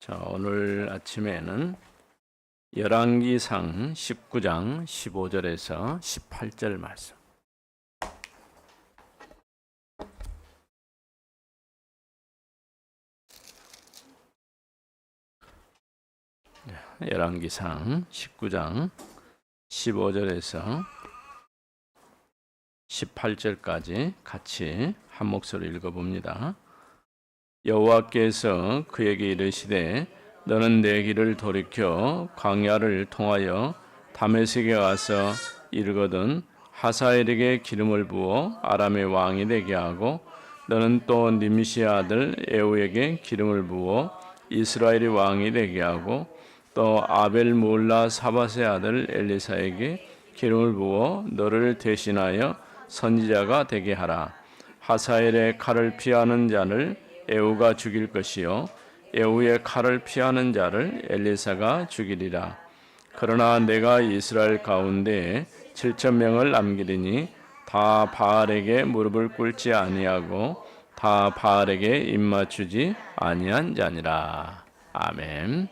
자, 오늘 아침에는 열왕기상 19장 15절에서 18절 말씀. 네, 열왕기상 19장 15절에서 18절까지 같이 한 목소리 읽어봅니다. 여호와께서 그에게 이르시되 너는 내 길을 돌이켜 광야를 통하여 다메섹에 와서 이르거든 하사엘에게 기름을 부어 아람의 왕이 되게 하고 너는 또 님시 아들 에우에게 기름을 부어 이스라엘의 왕이 되게 하고 또 아벨 몰라 사바세 아들 엘리사에게 기름을 부어 너를 대신하여 선지자가 되게 하라. 하사엘의 칼을 피하는 자를 에우가 죽일 것이요 에우의 칼을 피하는 자를 엘리사가 죽이리라. 그러나 내가 이스라엘 가운데 7천 명을 남기리니 다 바알에게 무릎을 꿇지 아니하고 다 바알에게 입맞추지 아니한 자니라. 아멘.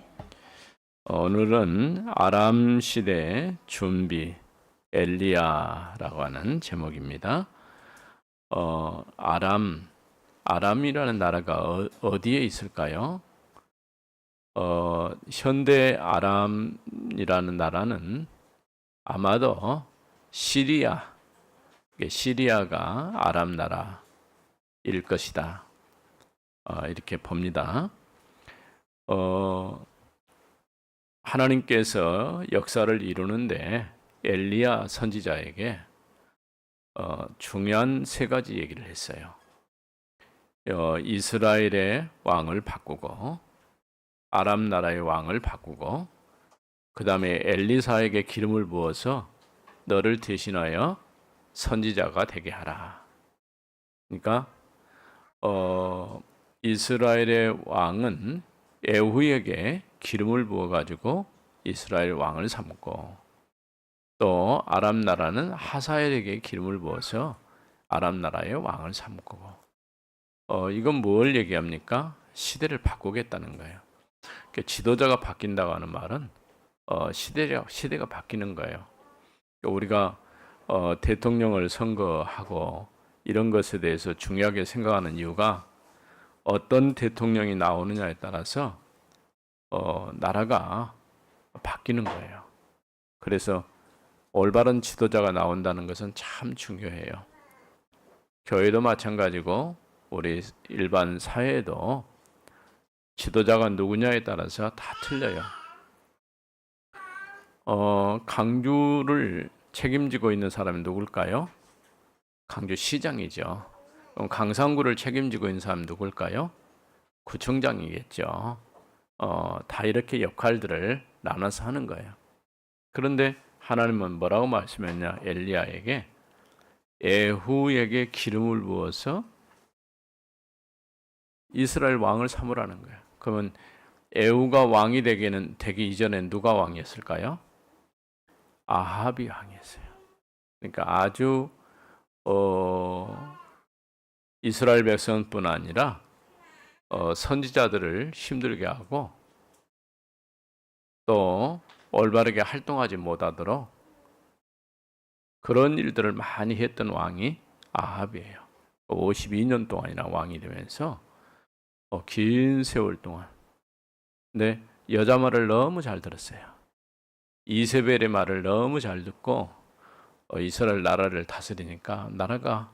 오늘은 아람 시대 준비 엘리야라고 하는 제목입니다. 어, 아람 아람이라는 나라가 어, 디에 있을까요? 어, 현대 아람이라는 나라는 아마도 시리아, 시리아가 아람 나라일 것이다. 어, 이렇게 봅니다. 어, 하나님께서 역사를 이루는데 엘리야 선지자에게 어, 중요한 세 가지 얘기를 했어요. 어, 이스라엘의 왕을 바꾸고 아람 나라의 왕을 바꾸고 그 다음에 엘리사에게 기름을 부어서 너를 대신하여 선지자가 되게 하라. 그러니까 어, 이스라엘의 왕은 에후에게 기름을 부어 가지고 이스라엘 왕을 삼고 또 아람 나라는 하사엘에게 기름을 부어서 아람 나라의 왕을 삼고 어, 이건 뭘 얘기합니까? 시대를 바꾸겠다는 거예요. 그러니까 지도자가 바뀐다고 하는 말은 어, 시대가, 시대가 바뀌는 거예요. 그러니까 우리가 어, 대통령을 선거하고 이런 것에 대해서 중요하게 생각하는 이유가 어떤 대통령이 나오느냐에 따라서 어, 나라가 바뀌는 거예요. 그래서 올바른 지도자가 나온다는 것은 참 중요해요. 교회도 마찬가지고 우리 일반 사회에도 지도자가 누구냐에 따라서 다 틀려요. 어, 강주를 책임지고 있는 사람이 누굴까요? 강주 시장이죠. 그럼 강상구를 책임지고 있는 사람 누굴까요? 구청장이겠죠. 어, 다 이렇게 역할들을 나눠서 하는 거예요. 그런데 하나님은 뭐라고 말씀했냐? 엘리야에게 에후에게 기름을 부어서 이스라엘 왕을 삼으라는 거예요. 그러면 에우가 왕이 되기는 되기 이전에 누가 왕이었을까요? 아합이 왕이었어요. 그러니까 아주 어, 이스라엘 백성뿐 아니라 어, 선지자들을 힘들게 하고 또 올바르게 활동하지 못하도록 그런 일들을 많이 했던 왕이 아합이에요. 52년 동안이나 왕이 되면서 어, 긴 세월 동안. 네, 여자 말을 너무 잘 들었어요. 이세벨의 말을 너무 잘 듣고 어, 이스라엘 나라를 다스리니까 나라가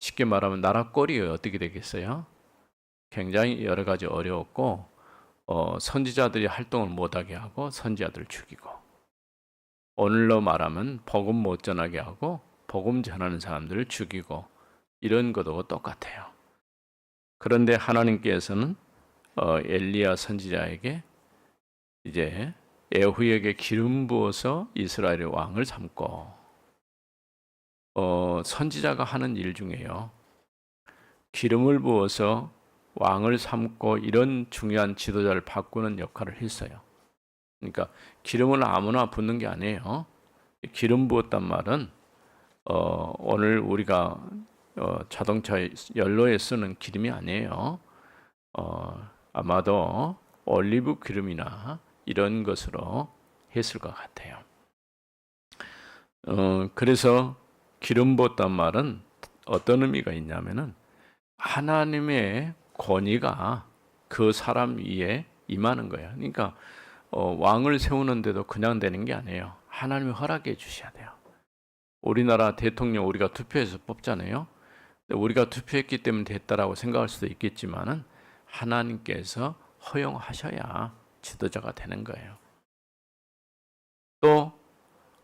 쉽게 말하면 나라 꼴이 어떻게 되겠어요? 굉장히 여러 가지 어려웠고 어, 선지자들이 활동을 못하게 하고 선지자들을 죽이고 오늘로 말하면 복음 못 전하게 하고 복음 전하는 사람들을 죽이고 이런 것도 똑같아요. 그런데 하나님께서는 어, 엘리야 선지자에게 이제 에후에게 기름 부어서 이스라엘의 왕을 삼고 어, 선지자가 하는 일 중에요. 기름을 부어서 왕을 삼고 이런 중요한 지도자를 바꾸는 역할을 했어요. 그러니까 기름을 아무나 붓는 게 아니에요. 기름 부었단 말은 어, 오늘 우리가 어, 자동차 연료에 쓰는 기름이 아니에요. 어, 아마도 올리브 기름이나 이런 것으로 했을 것 같아요. 어, 그래서 기름 붓단 말은 어떤 의미가 있냐면은 하나님의 권위가 그 사람 위에 임하는 거예요. 그러니까 어, 왕을 세우는데도 그냥 되는 게 아니에요. 하나님이 허락해 주셔야 돼요. 우리나라 대통령 우리가 투표해서 뽑잖아요. 우리가 투표했기 때문에 됐다라고 생각할 수도 있겠지만은 하나님께서 허용하셔야 지도자가 되는 거예요. 또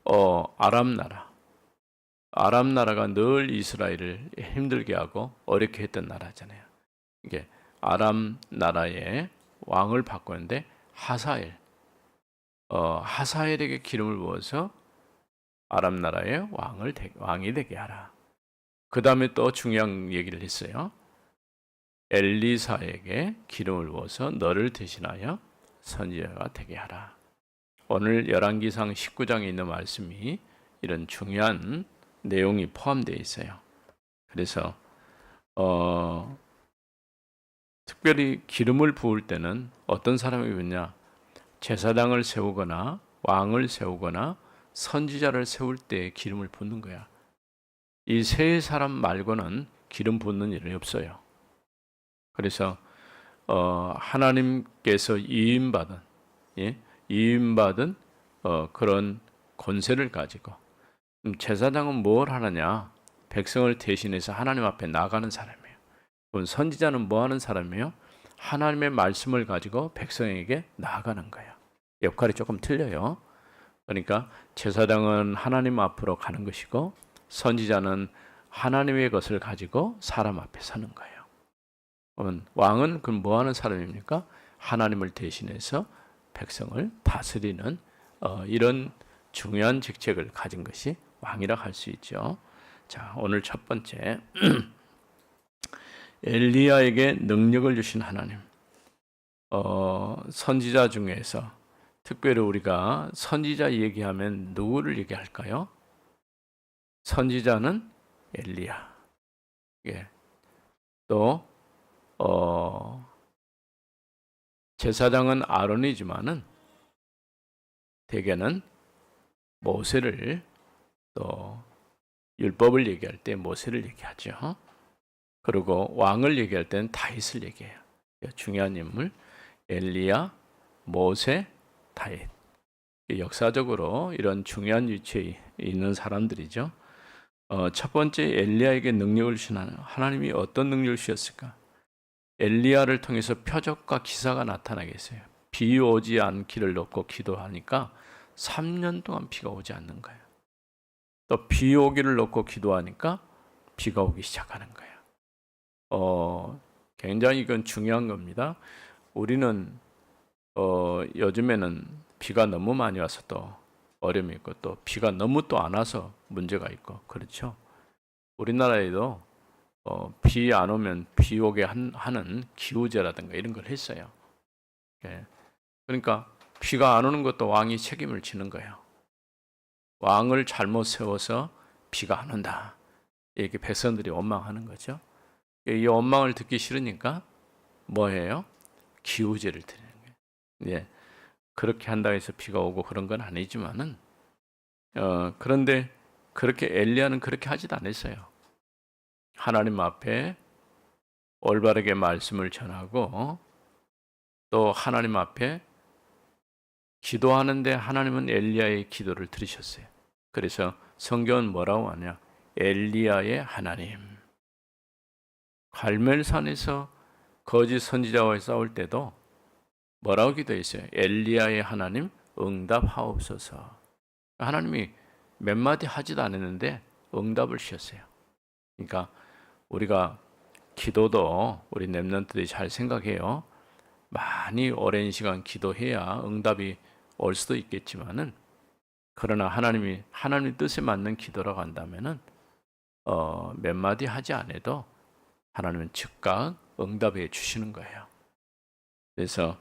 어, 아람 나라. 아람 나라가 늘 이스라엘을 힘들게 하고 어렵게 했던 나라잖아요. 이게 아람 나라의 왕을 바꾸는데 하사엘, 어, 하사엘에게 기름을 부어서 아람 나라의 왕을 되, 왕이 되게 하라. 그 다음에 또 중요한 얘기를 했어요. 엘리사에게 기름을 부어서 너를 대신하여 선지자가 되게 하라. 오늘 열왕기상 19장에 있는 말씀이 이런 중요한 내용이 포함되어 있어요. 그래서 어, 특별히 기름을 부을 때는 어떤 사람이 부냐 제사장을 세우거나 왕을 세우거나 선지자를 세울 때 기름을 붓는 거야. 이 세 사람 말고는 기름 붓는 일이 없어요. 그래서 어, 하나님께서 이임받은 예? 이임받은 어, 그런 권세를 가지고 음, 제사장은 뭘 하느냐? 백성을 대신해서 하나님 앞에 나가는 사람이에요. 그럼 선지자는 뭐 하는 사람이에요? 하나님의 말씀을 가지고 백성에게 나아가는 거예요. 역할이 조금 틀려요. 그러니까 제사장은 하나님 앞으로 가는 것이고 선지자는 하나님의 것을 가지고 사람 앞에 서는 거예요. 그러면 왕은 그럼 뭐 하는 사람입니까? 하나님을 대신해서 백성을 다스리는 어, 이런 중요한 직책을 가진 것이 왕이라 할 수 있죠. 자, 오늘 첫 번째 엘리야에게 능력을 주신 하나님. 어, 선지자 중에서 특별히 우리가 선지자 얘기하면 누구를 얘기할까요? 선지자는 엘리야. 예. 또 어, 제사장은 아론이지만은 대개는 모세를 또 율법을 얘기할 때 모세를 얘기하죠. 그리고 왕을 얘기할 때는 다윗을 얘기해요. 중요한 인물 엘리야, 모세, 다윗. 역사적으로 이런 중요한 위치에 있는 사람들이죠. 어, 첫 번째 엘리야에게 능력을 주신 하나님이 어떤 능력을 주셨을까? 엘리야를 통해서 표적과 기사가 나타나게 했어요. 비 오지 않기를 놓고 기도하니까 3년 동안 비가 오지 않는 거예요. 또 비 오기를 놓고 기도하니까 비가 오기 시작하는 거예요. 어, 굉장히 이건 중요한 겁니다. 우리는 어, 요즘에는 비가 너무 많이 와서 또 어려움이 있고 또 비가 너무 또 안 와서 문제가 있고 그렇죠. 우리나라에도 어, 비 안 오면 비 오게 한, 하는 기후제라든가 이런 걸 했어요. 예. 그러니까 비가 안 오는 것도 왕이 책임을 지는 거예요. 왕을 잘못 세워서 비가 안 온다. 이렇게 백성들이 원망하는 거죠. 이 원망을 듣기 싫으니까 뭐해요? 기우제를 드리는 거예요. 예. 그렇게 한다 해서 비가 오고 그런 건 아니지만은 어, 그런데 그렇게 엘리야는 그렇게 하지도 않았어요. 하나님 앞에 올바르게 말씀을 전하고 또 하나님 앞에 기도하는데 하나님은 엘리야의 기도를 들으셨어요. 그래서 성경은 뭐라고 하냐? 엘리야의 하나님. 갈멜산에서 거짓 선지자와 싸울 때도 뭐라고 기도했어요? 엘리야의 하나님 응답하옵소서. 하나님이 몇 마디 하지도 않았는데 응답을 주셨어요. 그러니까 우리가 기도도 우리 랩런트들이 잘 생각해요. 많이 오랜 시간 기도해야 응답이 올 수도 있겠지만은 그러나 하나님이 하나님 뜻에 맞는 기도라고 한다면은 어, 몇 마디 하지 않아도 하나님은 즉각 응답해 주시는 거예요. 그래서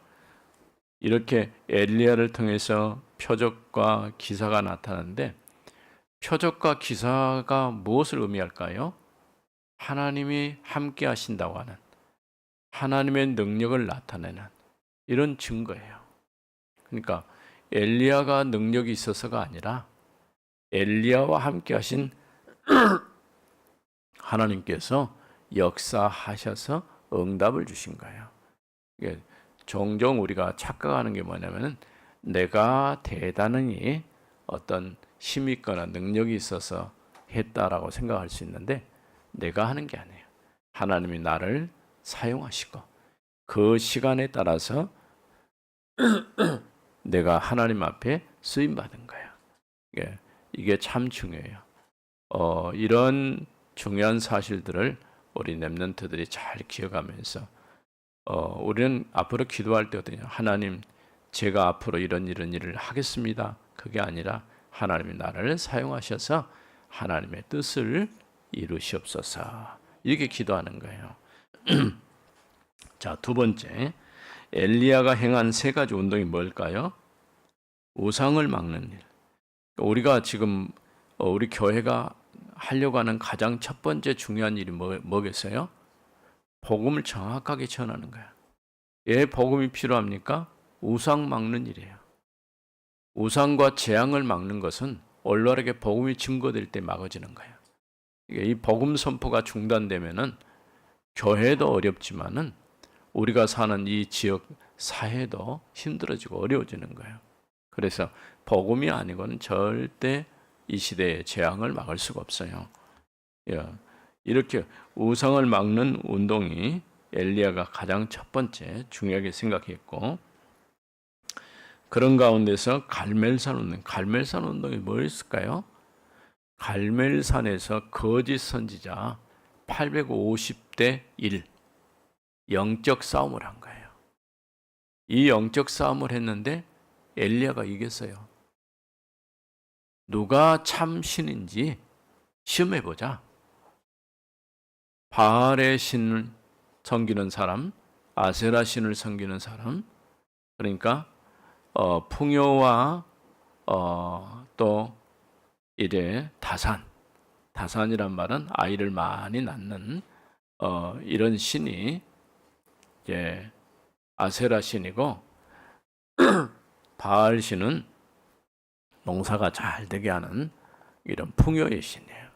이렇게 엘리야를 통해서 표적과 기사가 나타나는데 표적과 기사가 무엇을 의미할까요? 하나님이 함께 하신다고 하는 하나님의 능력을 나타내는 이런 증거예요. 그러니까 엘리야가 능력이 있어서가 아니라 엘리야와 함께 하신 하나님께서 역사하셔서 응답을 주신 거예요. 종종 우리가 착각하는 게 뭐냐면은 내가 대단히 어떤 힘이 있거나 능력이 있어서 했다라고 생각할 수 있는데 내가 하는 게 아니에요. 하나님이 나를 사용하시고 그 시간에 따라서 내가 하나님 앞에 쓰임 받은 거예요. 이게, 이게 참 중요해요. 어, 이런 중요한 사실들을 우리 렘넌트들이 잘 기억하면서 어, 우리는 앞으로 기도할 때 어떠냐 하나님 제가 앞으로 이런 이런 일을 하겠습니다. 그게 아니라 하나님이 나를 사용하셔서 하나님의 뜻을 이루시옵소서 이렇게 기도하는 거예요. 자, 두 번째 엘리야가 행한 세 가지 운동이 뭘까요? 우상을 막는 일. 우리가 지금 어, 우리 교회가 하려고 하는 가장 첫 번째 중요한 일이 뭐, 뭐겠어요? 복음을 정확하게 전하는 거야. 왜 복음이 필요합니까? 우상 막는 일이에요. 우상과 재앙을 막는 것은 올바르게 복음이 증거될 때 막아지는 거예요. 이 복음 선포가 중단되면은 교회도 어렵지만은 우리가 사는 이 지역 사회도 힘들어지고 어려워지는 거예요. 그래서 복음이 아니고는 절대 이 시대의 재앙을 막을 수가 없어요. 예. 이렇게 우상을 막는 운동이 엘리야가 가장 첫 번째 중요하게 생각했고 그런 가운데서 갈멜산 운동, 갈멜산 운동이 뭐였을까요? 갈멜산에서 거짓 선지자 850대 1 영적 싸움을 한 거예요. 이 영적 싸움을 했는데 엘리야가 이겼어요. 누가 참 신인지 시험해 보자. 바알의 신을 섬기는 사람, 아세라 신을 섬기는 사람, 그러니까 어, 풍요와 어, 또 이래 다산, 다산이란 말은 아이를 많이 낳는 어, 이런 신이 이제 아세라 신이고 바알 신은 농사가 잘 되게 하는 이런 풍요의 신이에요.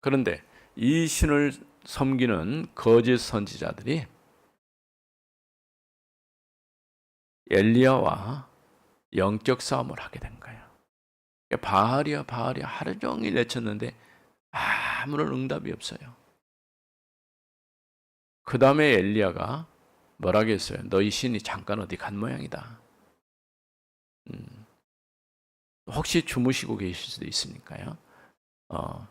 그런데 이 신을 섬기는 거짓 선지자들이 엘리야와 영적 싸움을 하게 된 거예요. 바알이야 바알이야 하루 종일 외쳤는데 아무런 응답이 없어요. 그 다음에 엘리야가 뭐라겠어요? 너희 신이 잠깐 어디 간 모양이다. 음, 혹시 주무시고 계실 수도 있으니까요. 어,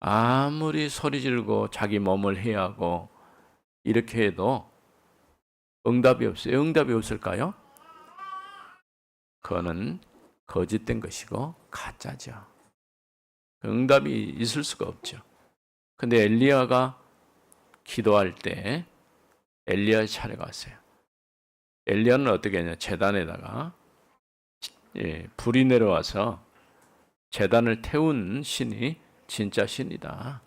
아무리 소리 지르고 자기 몸을 해야 하고 이렇게 해도 응답이 없어요. 응답이 없을까요? 그거는 거짓된 것이고 가짜죠. 응답이 있을 수가 없죠. 근데 엘리야가 기도할 때 엘리야의 차례가 왔어요. 엘리야는 어떻게 했냐? 재단에다가 예, 불이 내려와서 재단을 태운 신이 진짜 신이다.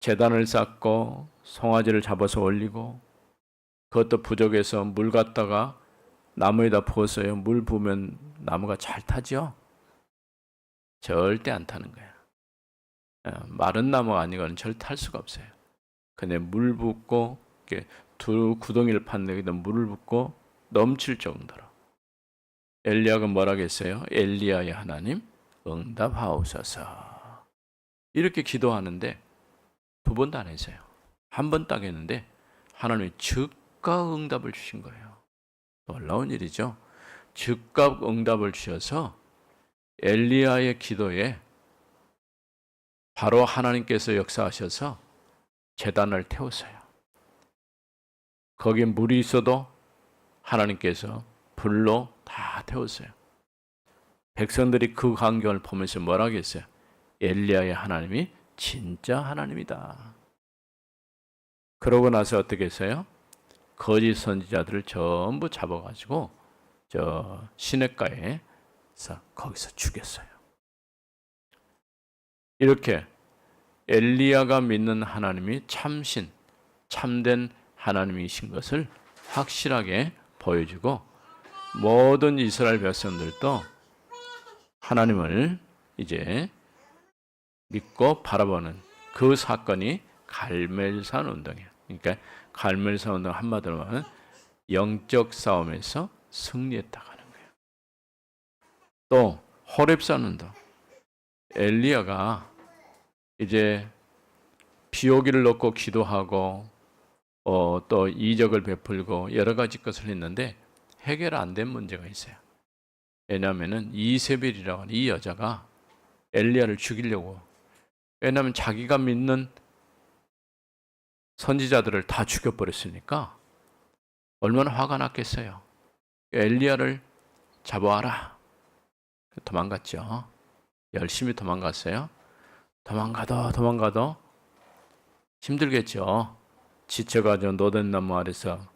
재단을 쌓고 송아지를 잡아서 올리고 그것도 부족해서 물 갖다가 나무에다 부었어요. 물 부으면 나무가 잘 타죠? 절대 안 타는 거야. 어, 마른 나무가 아니고는 절대 탈 수가 없어요. 근데 물 붓고 두 구덩이를 팠는데 다 물을 붓고 넘칠 정도로 엘리야가 뭐라겠어요? 엘리야의 하나님 응답하옵소서. 이렇게 기도하는데 두 번도 안 했어요. 한 번 딱 했는데 하나님이 즉각 응답을 주신 거예요. 놀라운 일이죠. 즉각 응답을 주셔서 엘리야의 기도에 바로 하나님께서 역사하셔서 재단을 태웠어요. 거기에 물이 있어도 하나님께서 불로 다 태웠어요. 백성들이 그 광경을 보면서 뭐라 하겠어요? 엘리야의 하나님이 진짜 하나님이다. 그러고 나서 어떻게 했어요? 거짓 선지자들을 전부 잡아가지고 저 시냇가에서 거기서 죽였어요. 이렇게 엘리야가 믿는 하나님이 참신, 참된 하나님이신 것을 확실하게 보여주고 모든 이스라엘 백성들도 하나님을 이제 믿고 바라보는 그 사건이 갈멜산 운동이에요. 그러니까 갈멜산 운동 한마디로 말하면 영적 싸움에서 승리했다고 하는 거예요. 또 호렙산 운동. 엘리야가 이제 비오기를 놓고 기도하고 어, 또 이적을 베풀고 여러 가지 것을 했는데 해결 안 된 문제가 있어요. 왜냐하면은 이세벨이라고 하는 이 여자가 엘리야를 죽이려고 왜냐하면 자기가 믿는 선지자들을 다 죽여버렸으니까 얼마나 화가 났겠어요. 엘리야를 잡아와라. 도망갔죠. 열심히 도망갔어요. 도망가도 도망가도 힘들겠죠. 지쳐가지고 노된 나무 아래서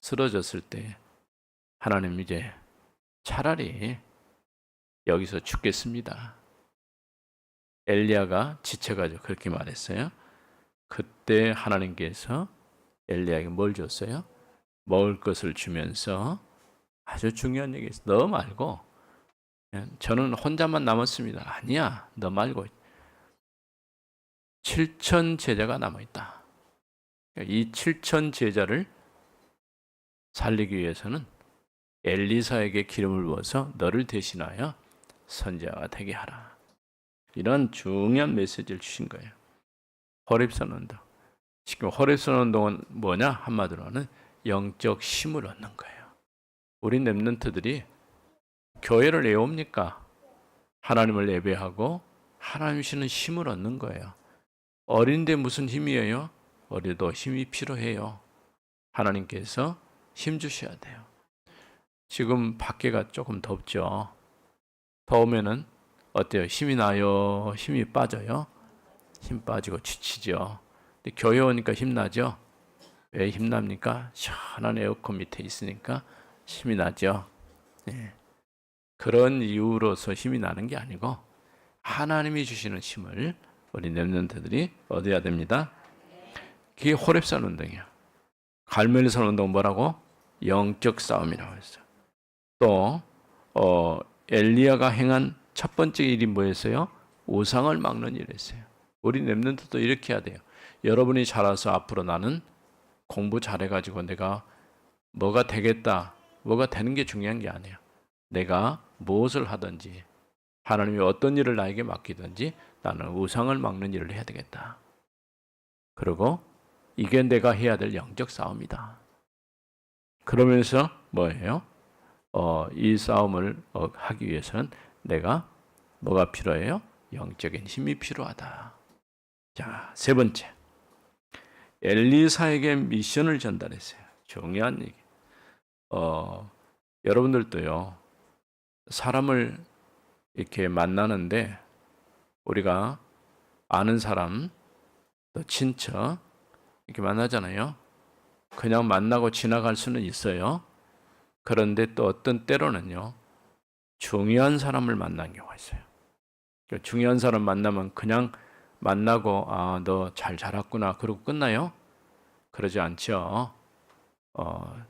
쓰러졌을 때 하나님 이제 차라리 여기서 죽겠습니다. 엘리야가 지쳐가지고 그렇게 말했어요. 그때 하나님께서 엘리야에게 뭘 줬어요? 먹을 것을 주면서 아주 중요한 얘기 있어. 너 말고 저는 혼자만 남았습니다. 아니야, 너 말고 7천 제자가 남아 있다. 이 7천 제자를 살리기 위해서는 엘리사에게 기름을 부어서 너를 대신하여 선지자가 되게 하라. 이런 중요한 메시지를 주신 거예요. 운동. 지금 호랩선 운동은 뭐냐? 한마디로는 영적 힘을 얻는 거예요. 우리 랩런트들이 교회를 왜 옵니까? 하나님을 예배하고 하나님 주시는 힘을 얻는 거예요. 어린데 무슨 힘이에요? 어려도 힘이 필요해요. 하나님께서 힘 주셔야 돼요. 지금 밖에가 조금 덥죠. 더우면은 어때요? 힘이 나요? 힘이 빠져요? 힘 빠지고 지치죠. 근데 교회 오니까 힘나죠? 왜 힘납니까? 시원한 에어컨 밑에 있으니까 힘이 나죠. 예. 그런 이유로서 힘이 나는 게 아니고 하나님이 주시는 힘을 우리 렘넌트들이 얻어야 됩니다. 그게 호랩산 운동이야. 갈멜산 운동 뭐라고? 영적 싸움이라고 했어. 또 어, 엘리야가 행한 첫 번째 일이 뭐였어요? 우상을 막는 일이었어요. 우리 렘넌트도 이렇게 해야 돼요. 여러분이 자라서 앞으로 나는 공부 잘해가지고 내가 뭐가 되겠다, 뭐가 되는 게 중요한 게 아니에요. 내가 무엇을 하든지 하나님이 어떤 일을 나에게 맡기든지 나는 우상을 막는 일을 해야 되겠다. 그리고 이게 내가 해야 될 영적 싸움이다. 그러면서 뭐예요? 어, 이 싸움을 어, 하기 위해서는 내가 뭐가 필요해요? 영적인 힘이 필요하다. 자, 세 번째. 엘리사에게 미션을 전달했어요. 중요한 얘기. 어, 여러분들도요, 사람을 이렇게 만나는데, 우리가 아는 사람, 또 친척, 이렇게 만나잖아요. 그냥 만나고 지나갈 수는 있어요. 그런데 또 어떤 때로는요, 중요한 사람을 만난 경우가 있어요. 그러니까 중요한 사람 만나면 그냥 만나고, 아, 너 잘 자랐구나. 그러고 끝나요? 그러지 않죠. 어,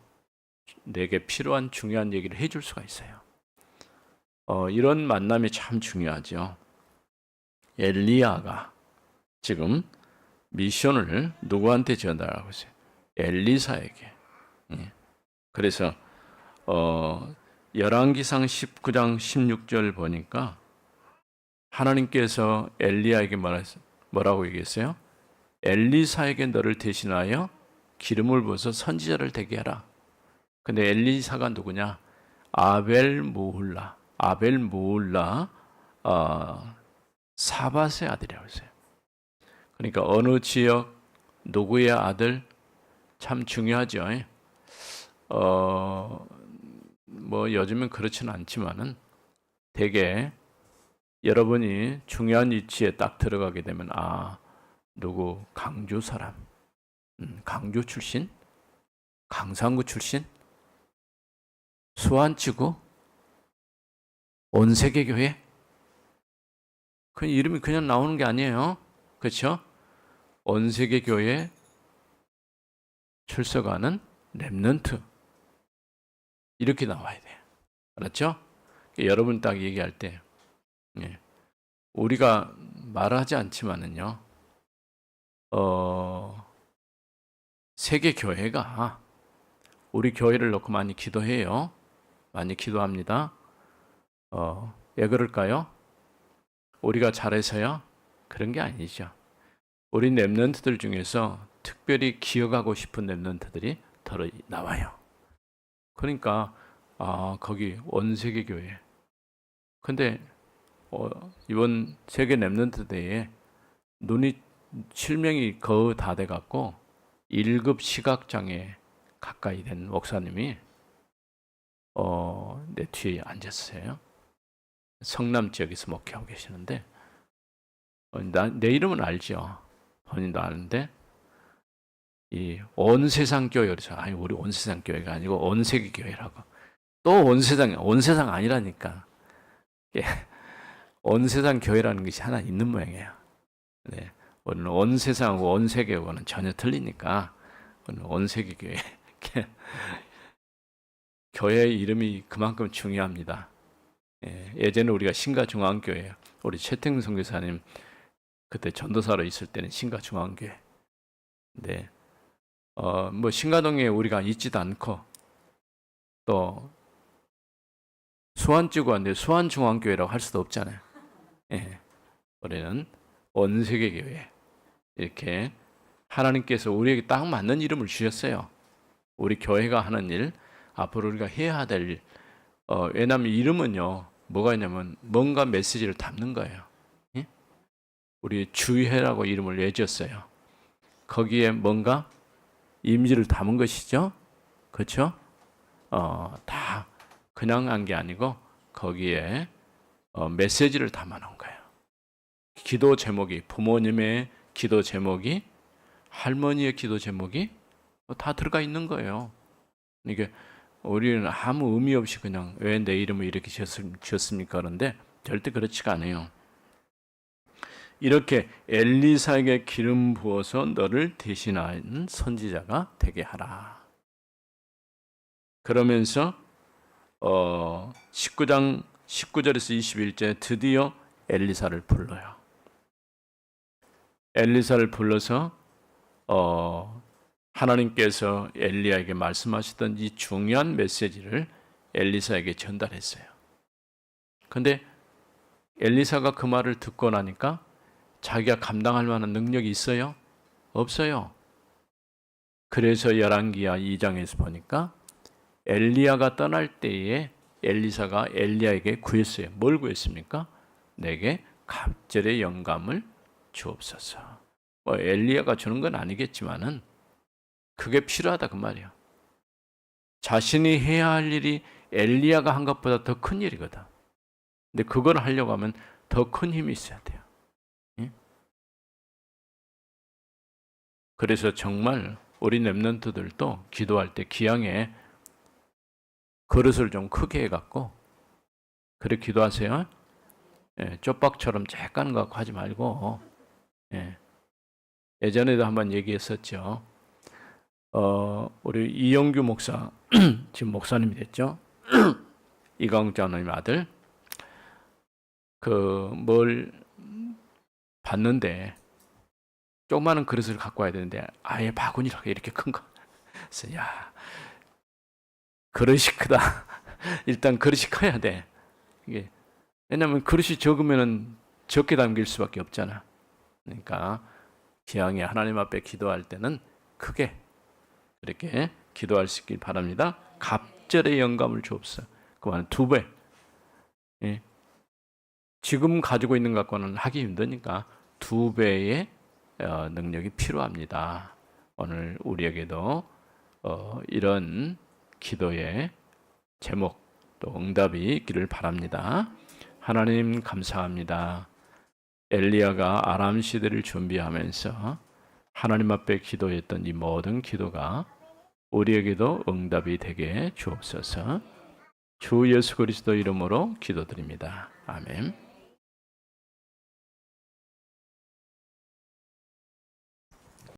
내게 필요한 중요한 얘기를 해줄 수가 있어요. 어, 이런 만남이 참 중요하죠. 엘리야가 지금 미션을 누구한테 전달하고 있어요? 엘리사에게. 예. 그래서 어, 열왕기상 19장 16절 보니까 하나님께서 엘리야에게 말했, 뭐라고 얘기했어요? 엘리사에게 너를 대신하여 기름을 부어서 선지자를 되게 하라. 근데 엘리사가 누구냐? 아벨 모hul라. 아벨 모hul라 어, 사밧의 아들이라고 했어요. 그러니까 어느 지역 누구의 아들 참 중요하죠. 어, 뭐 요즘은 그렇지는 않지만은 대개 여러분이 중요한 위치에 딱 들어가게 되면 아 누구? 강주 사람, 음, 강주 출신, 강상구 출신, 수안치구, 온세계교회? 그 이름이 그냥 나오는 게 아니에요. 그렇죠? 온세계교회 출석하는 렘넌트 이렇게 나와야 돼. 알았죠? 여러분 딱 얘기할 때 예. 우리가 말하지 않지만은요. 어, 세계 교회가 우리 교회를 놓고 많이 기도해요. 많이 기도합니다. 어, 왜 그럴까요? 우리가 잘해서요? 그런 게 아니죠. 우리 랩런트들 중에서 특별히 기억하고 싶은 랩런트들이 더 나와요. 그러니까 아 거기 원세계 교회. 근데 어, 이번 세계 랩런트 대회에 눈이 실명이 거의 다 돼 갖고 1급 시각장애 가까이 된 목사님이 어, 내 뒤에 앉았어요. 성남 지역에서 목회하고 계시는데 어, 나, 내 이름은 알죠. 본인도 아는데 이 온 세상 교회 그래서 아니 우리 온 세상 교회가 아니고 온 세계 교회라고 또 온 세상 온 세상 아니라니까 예. 온 세상 교회라는 것이 하나 있는 모양이에요. 네. 오늘 온 세상하고 온 세계하고는 전혀 틀리니까 오늘 온 세계 교회 교회의 이름이 그만큼 중요합니다. 예, 예전에 우리가 신가 중앙교회 우리 최태근 선교사님 그때 전도사로 있을 때는 신가 중앙교회. 네. 어, 뭐 신가동에 우리가 있지도 않고 또 수완지구 안데 수완중앙교회라고 할 수도 없잖아요. 예. 우리는 원세계 교회 이렇게 하나님께서 우리에게 딱 맞는 이름을 주셨어요. 우리 교회가 하는 일 앞으로 우리가 해야 될 일. 어, 왜냐하면 이름은요 뭐가 있냐면 뭔가 메시지를 담는 거예요. 예? 우리 주회라고 이름을 왜 지었어요? 거기에 뭔가 이미지를 담은 것이죠. 그렇죠? 어, 다 그냥 한 게 아니고 거기에 어, 메시지를 담아 놓은 거예요. 기도 제목이 부모님의 기도 제목이 할머니의 기도 제목이 다 들어가 있는 거예요. 이게 우리는 아무 의미 없이 그냥 왜 내 이름을 이렇게 지었습니까? 그런데 절대 그렇지가 않아요. 이렇게 엘리사에게 기름 부어서 너를 대신하는 선지자가 되게 하라. 그러면서 어 19장 19절에서 21절 드디어 엘리사를 불러요. 엘리사를 불러서 어 하나님께서 엘리야에게 말씀하시던 이 중요한 메시지를 엘리사에게 전달했어요. 근데 엘리사가 그 말을 듣고 나니까 자기가 감당할 만한 능력이 있어요? 없어요. 그래서 열왕기야 2장에서 보니까 엘리야가 떠날 때에 엘리사가 엘리야에게 구했어요. 뭘 구했습니까? 내게 갑절의 영감을 주옵소서. 뭐 엘리야가 주는 건 아니겠지만은 그게 필요하다 그 말이야. 자신이 해야 할 일이 엘리야가 한 것보다 더 큰 일이거든. 근데 그걸 하려고 하면 더 큰 힘이 있어야 돼요. 그래서 정말 우리 랩런트들도 기도할 때 기양에 그릇을 좀 크게 해갖고 그래 기도하세요. 예, 쪽박처럼 쬐깐 거 하지 말고 예. 예전에도 한번 얘기했었죠. 어, 우리 이영규 목사 지금 목사님이 됐죠. 이광자님 아들 그 뭘 봤는데 조그마한 그릇을 갖고 와야 되는데 아예 바구니라고 이렇게 큰 거. 그래서 야 그릇이 크다. 일단 그릇이 커야 돼. 이게 왜냐하면 그릇이 적으면은 적게 담길 수밖에 없잖아. 그러니까 기왕에 하나님 앞에 기도할 때는 크게 이렇게 기도할 수 있길 바랍니다. 갑절의 영감을 주옵소서. 그만 두 배. 예. 지금 가지고 있는 것과는 하기 힘드니까 두 배의 어, 능력이 필요합니다. 오늘 우리에게도 어, 이런 기도의 제목 또 응답이 있기를 바랍니다. 하나님 감사합니다. 엘리야가 아람 시대를 준비하면서 하나님 앞에 기도했던 이 모든 기도가 우리에게도 응답이 되게 주옵소서. 주 예수 그리스도 이름으로 기도드립니다. 아멘.